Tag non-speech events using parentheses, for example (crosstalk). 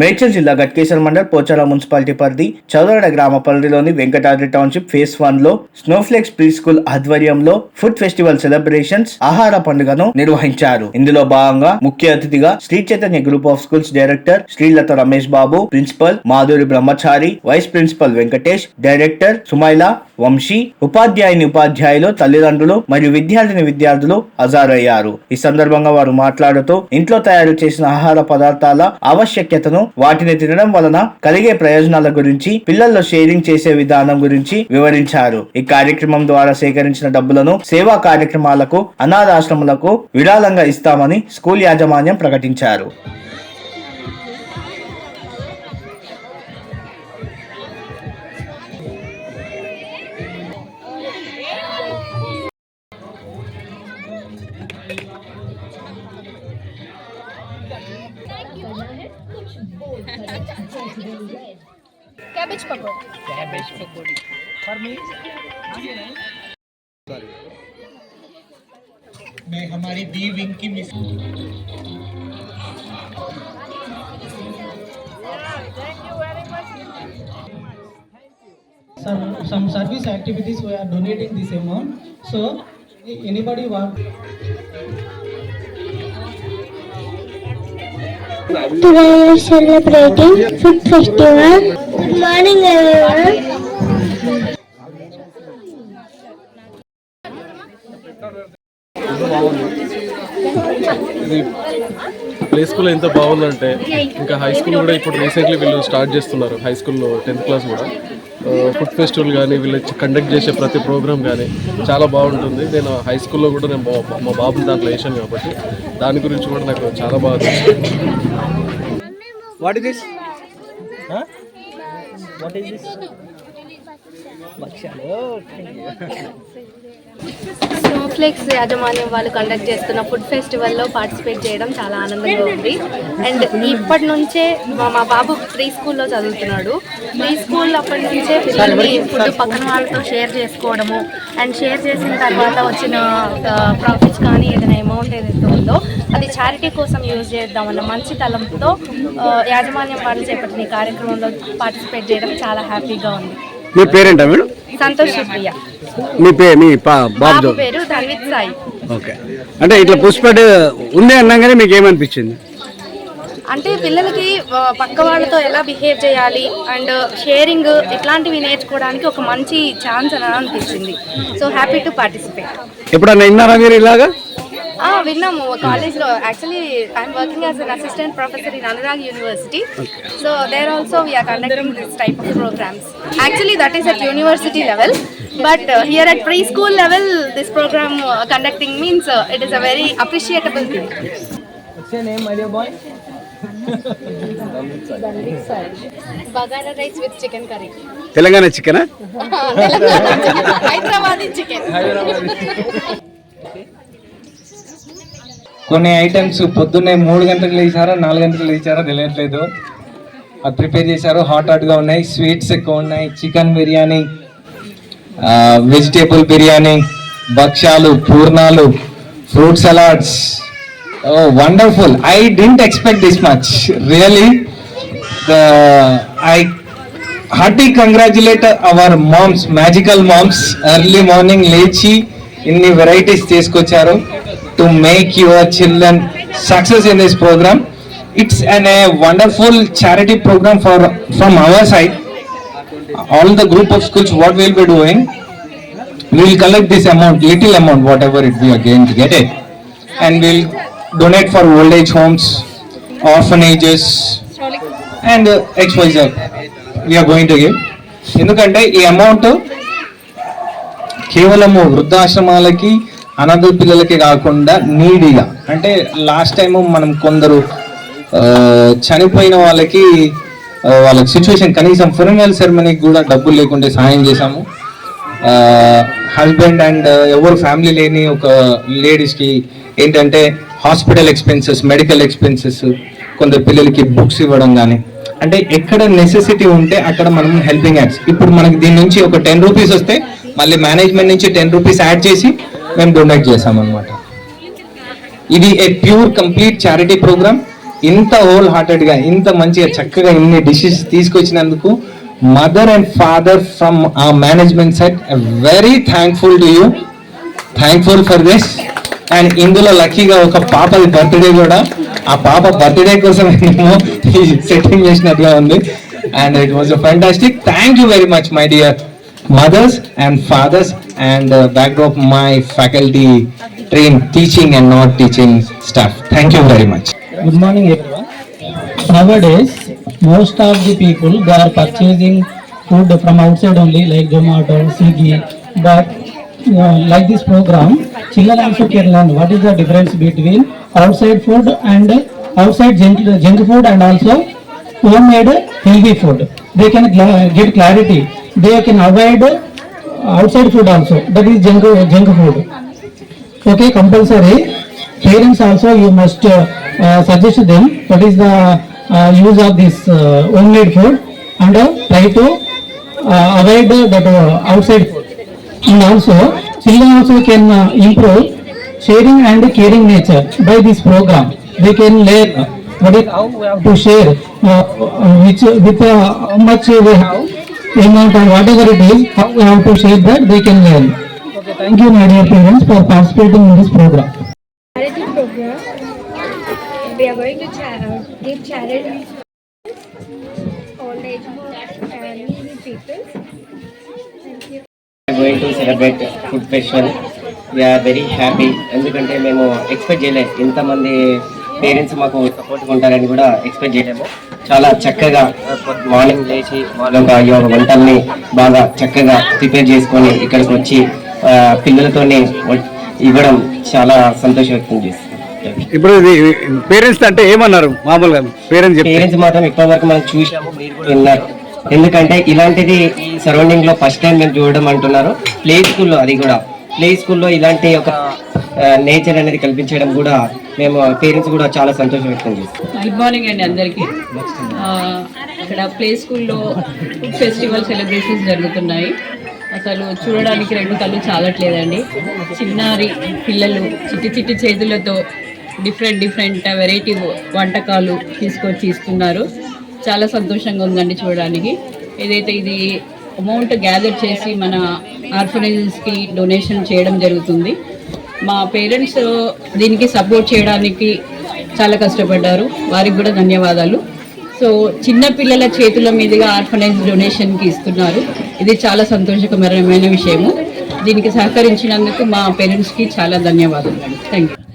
మేడ్చల్ జిల్లా గట్కేశ్వర మండల్ పోచాల మున్సిపాలిటీ పరిధి చౌదరడ గ్రామ పరిధిలోని వెంకటాద్రి టౌన్షిప్ ఫేస్ వన్లో స్నోఫ్లెక్స్ ప్రీ స్కూల్ ఆధ్వర్యంలో ఫుడ్ ఫెస్టివల్ సెలబ్రేషన్స్ ఆహార పండుగను నిర్వహించారు. ఇందులో భాగంగా ముఖ్య అతిథిగా Sri Chaitanya group of schools director Srilatha Ramesh Babu principal Madhuri Brahmachari vice principal Venkatesh director Sumaila Vamsi ఉపాధ్యాయుని ఉపాధ్యాయులు తల్లిదండ్రులు మరియు విద్యార్థిని విద్యార్థులు హాజరయ్యారు. ఈ సందర్భంగా వారు మాట్లాడుతూ ఇంట్లో తయారు చేసిన ఆహార పదార్థాల ఆవశ్యకతను వాటిని తినడం వలన కలిగే ప్రయోజనాల గురించి పిల్లల్లో షేరింగ్ చేసే విధానం గురించి వివరించారు. ఈ కార్యక్రమం ద్వారా సేకరించిన డబ్బులను సేవా కార్యక్రమాలకు అనాథాశ్రములకు విరాళంగా ఇస్తామని స్కూల్ యాజమాన్యం ప్రకటించారు. Cabbage pakoda cabbage pakodi for me मैं हमारी बी विंग की miss some some service activities we are donating this amount so anybody want Today we are celebrating food festival. Good morning everyone. Play school ఎంత బాగుందంటే ఇంకా high school కూడా ఇప్పుడు recently వీళ్ళు start చేస్తున్నారు హై స్కూల్లో tenth class కూడా food festival కానీ వీళ్ళు కండక్ట్ చేసే ప్రతి ప్రోగ్రామ్ కానీ చాలా బాగుంటుంది. నేను హై స్కూల్లో కూడా నేను మా బాబుని దాంట్లో వేసాను కాబట్టి దాని గురించి కూడా నాకు చాలా బాగా what is what is snowflakes యాజమాన్యం వాళ్ళు కండక్ట్ చేస్తున్న ఫుడ్ ఫెస్టివల్లో పార్టిసిపేట్ చేయడం చాలా ఆనందంగా ఉంది. అండ్ ఇప్పటి నుంచే మా బాబు ప్రీ స్కూల్లో చదువుతున్నాడు. ప్రీ స్కూల్ అప్పటి నుంచే పిల్లల్ని ఫుడ్ పక్కన వాళ్ళతో షేర్ చేసుకోవడము అండ్ షేర్ చేసిన తర్వాత వచ్చిన ప్రాఫిట్స్ కానీ ఏదైనా అమౌంట్ ఏదైతే ఉందో అది చారిటీ కోసం యూజ్ చేద్దామన్న మంచి తలంతో యాజమాన్యం వాళ్ళు చేపట్టిన ఈ కార్యక్రమంలో పార్టిసిపేట్ చేయడం చాలా హ్యాపీగా ఉంది. మీ పేరేంటా మేడం సంతోష్ సుప్రియ. మీ పే మీ బాబు పేరు ధన్విత్ సాయి. ఓకే. అంటే ఇట్లా పుష్పడ్ ఉంది అన్నాగానే మీకు ఏమనిపించింది అంటే పిల్లలకి పక్క వాళ్ళతో ఎలా బిహేవ్ చేయాలి అండ్ షేరింగ్ ఇట్లాంటివి నేర్చుకోవడానికి ఒక మంచి ఛాన్స్ అని అనిపించింది. So happy to participate. ఎప్పుడన్నా విన్నారా మీరు ఇలాగా? విన్నాము. కాలేజ్లో actually I'm working as an assistant professor in Anurag university so there also we're conducting this type of programs actually that is at university level but here at pre school level this program conducting means it is a very appreciable thing What's your name, my dear boy? Bagara rice with chicken curry Telangana చికెనా? (laughs) Hyderabadi chicken. కొన్ని items పొద్దున్నే మూడు గంటలకు లేచారా నాలుగు గంటలకు లేచారా తెలియట్లేదు. అది prepare చేశారు హాట్ హాట్గా ఉన్నాయి స్వీట్స్ ఎక్కువ ఉన్నాయి చికెన్ బిర్యానీ వెజిటేబుల్ బిర్యానీ భక్ష్యాలు పూర్ణాలు fruit salads oh wonderful I didn't expect this much really I hearty congratulate our moms magical moms early morning లేచి ఇన్ని వెరైటీస్ తీసుకొచ్చారు. To make your children success in this program it's an a wonderful charity program for from our side all the group of schools what we'll be doing we will collect this amount little amount whatever it we are going to get it and we'll donate for old age homes orphanages and uh, xyz we are going to give ఎందుకంటే ఈ amount కేవలము వృద్ధాశ్రమాలకి అనాథ పిల్లలకి కాకుండా నీడిగా. అంటే last time మనం కొందరు చనిపోయిన వాళ్ళకి వాళ్ళ వాళ్ళకి సిచ్యువేషన్ కనీసం ఫునరల్ సెరమనీకి కూడా డబ్బులు లేకుంటే సహాయం చేశాము. హస్బెండ్ అండ్ ఎవరు ఫ్యామిలీ లేని ఒక లేడీస్కి ఏంటంటే హాస్పిటల్ ఎక్స్పెన్సెస్ మెడికల్ ఎక్స్పెన్సెస్ కొందరు పిల్లలకి బుక్స్ ఇవ్వడం కానీ అంటే ఎక్కడ నెసెసిటీ ఉంటే అక్కడ మనం హెల్పింగ్ యాడ్స్ ఇప్పుడు మనకి దీని నుంచి ఒక టెన్ రూపీస్ వస్తే మళ్ళీ మేనేజ్మెంట్ నుంచి టెన్ రూపీస్ యాడ్ చేసి మేము డొనేట్ చేసాం అనమాట ఇది a pure complete charity program ఇంత హోల్ హార్టెడ్గా ఇంత మంచిగా చక్కగా ఇన్ని డిషెస్ తీసుకొచ్చినందుకు మదర్ అండ్ ఫాదర్ ఫ్రమ్ ఆ management set very thankful to you thankful for this and ఇందులో లక్కీగా ఒక పాపది బర్త్డే కూడా. ఆ పాప బర్త్డే కోసం మేము సెట్టింగ్ చేసినట్టుగా ఉంది. And it was fantastic thank you very much my dear mothers and fathers and uh, backdrop my faculty trained teaching and not teaching staff. Thank you very much. Good morning everyone. Nowadays, most of the people they are purchasing food from outside only like Zomato, Swiggy. But uh, like this program, children also can learn what is the difference between outside food and outside junk, junk food and also homemade healthy food. They can get clarity. They can avoid outside food also. That is junk junk food. Okay, compulsory. Parents also you must uh, uh, suggest them what is the uh, use of this uh, homemade food and uh, try to uh, avoid uh, that uh, outside food. And also children also can uh, improve sharing and caring nature by this program. They can learn what is how we have to share uh, which with uh, how much we have amount or whatever it is how we have to share that they can learn. Okay, thank you, my dear parents, for participating in this program. charity program. We are going to cha- give charity old age homes and needy people. Thank you. Going to celebrate food festival we are very happy ఎందుకంటే మేము expect చేయలేదు ఇంతమంది parents మాకు సపోర్ట్గా ఉంటారని కూడా expect చేయలేము. చాలా చక్కగా మార్నింగ్ లేచి వాళ్ళ ఈ యొక్క వంటల్ని బాగా చక్కగా ప్రిపేర్ చేసుకొని ఇక్కడికి వచ్చి పిల్లలతోని ఇవ్వడం చాలా సంతోషం వ్యక్తం చేస్తుంది. ఇప్పుడు పేరెంట్స్ అంటే ఏమన్నారు? మామూలుగా పేరెంట్స్ పేరెంట్స్ మాత్రం ఇప్పటి వరకు మనం చూసాము మీరు కూడా విన్నారు. ఎందుకంటే ఇలాంటిది ఈ సరౌండింగ్లో ఫస్ట్ టైం మేము చూడడం అంటున్నారు. ప్లే స్కూల్లో అది కూడా. ప్లే స్కూల్లో ఇలాంటి ఒక నేచర్ అనేది కల్పించడం కూడా మేము పేరెంట్స్ కూడా చాలా సంతోషం వ్యక్తం చేస్తాం. గుడ్ మార్నింగ్ అండి అందరికీ. ఇక్కడ ప్లే స్కూల్లో ఫుడ్ ఫెస్టివల్ సెలబ్రేషన్స్ జరుగుతున్నాయి. అసలు చూడడానికి రెండు కళ్ళు చాలట్లేదండి. చిన్నారి పిల్లలు చిట్టి చిట్టి చేతులతో డిఫరెంట్ డిఫరెంట్ వెరైటీ వంటకాలు తీసుకొచ్చి ఇస్తున్నారు. చాలా సంతోషంగా ఉందండి చూడడానికి. ఏదైతే ఇది అమౌంట్ గ్యాదర్ చేసి మన ఆర్ఫనైజెస్కి డొనేషన్ చేయడం జరుగుతుంది. మా పేరెంట్స్ దీనికి సపోర్ట్ చేయడానికి చాలా కష్టపడ్డారు. వారికి కూడా ధన్యవాదాలు. సో చిన్న పిల్లల చేతుల మీదుగా ఆర్ఫనైజ్ డొనేషన్కి ఇస్తున్నారు. ఇది చాలా సంతోషకరమైన విషయము. దీనికి సహకరించినందుకు మా పేరెంట్స్కి చాలా ధన్యవాదాలు. Thank you